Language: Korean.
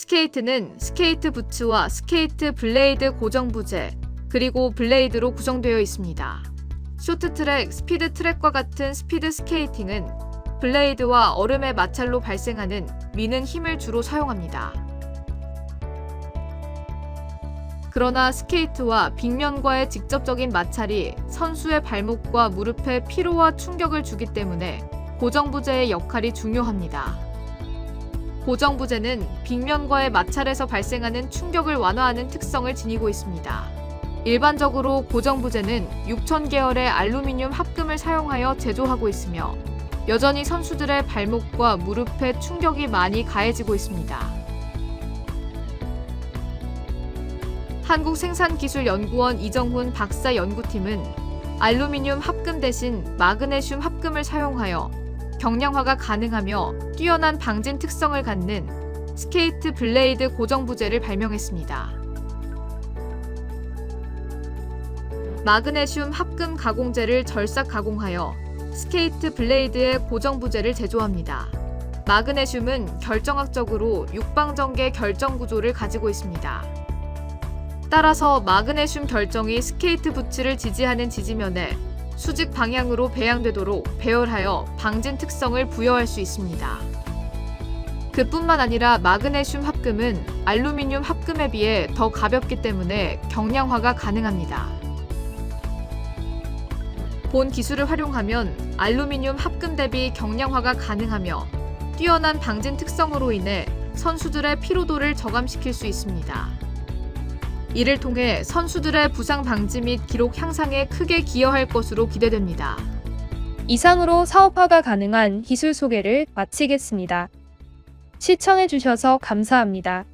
스케이트는 스케이트 부츠와 스케이트 블레이드 고정 부재, 그리고 블레이드로 구성되어 있습니다. 쇼트트랙, 스피드 트랙과 같은 스피드 스케이팅은 블레이드와 얼음의 마찰로 발생하는 미는 힘을 주로 사용합니다. 그러나 스케이트와 빅면과의 직접적인 마찰이 선수의 발목과 무릎에 피로와 충격을 주기 때문에 고정부재의 역할이 중요합니다. 고정부재는 빅면과의 마찰에서 발생하는 충격을 완화하는 특성을 지니고 있습니다. 일반적으로 고정부재는 6000 계열의 알루미늄 합금을 사용하여 제조하고 있으며 여전히 선수들의 발목과 무릎에 충격이 많이 가해지고 있습니다. 한국생산기술연구원 이정훈 박사 연구팀은 알루미늄 합금 대신 마그네슘 합금을 사용하여 경량화가 가능하며 뛰어난 방진 특성을 갖는 스케이트 블레이드 고정 부재를 발명했습니다. 마그네슘 합금 가공재를 절삭 가공하여 스케이트 블레이드의 고정 부재를 제조합니다. 마그네슘은 결정학적으로 육방전개 결정 구조를 가지고 있습니다. 따라서 마그네슘 결정이 스케이트 부츠를 지지하는 지지면에 수직 방향으로 배양되도록 배열하여 방진 특성을 부여할 수 있습니다. 그뿐만 아니라 마그네슘 합금은 알루미늄 합금에 비해 더 가볍기 때문에 경량화가 가능합니다. 본 기술을 활용하면 알루미늄 합금 대비 경량화가 가능하며 뛰어난 방진 특성으로 인해 선수들의 피로도를 저감시킬 수 있습니다. 이를 통해 선수들의 부상 방지 및 기록 향상에 크게 기여할 것으로 기대됩니다. 이상으로 사업화가 가능한 기술 소개를 마치겠습니다. 시청해주셔서 감사합니다.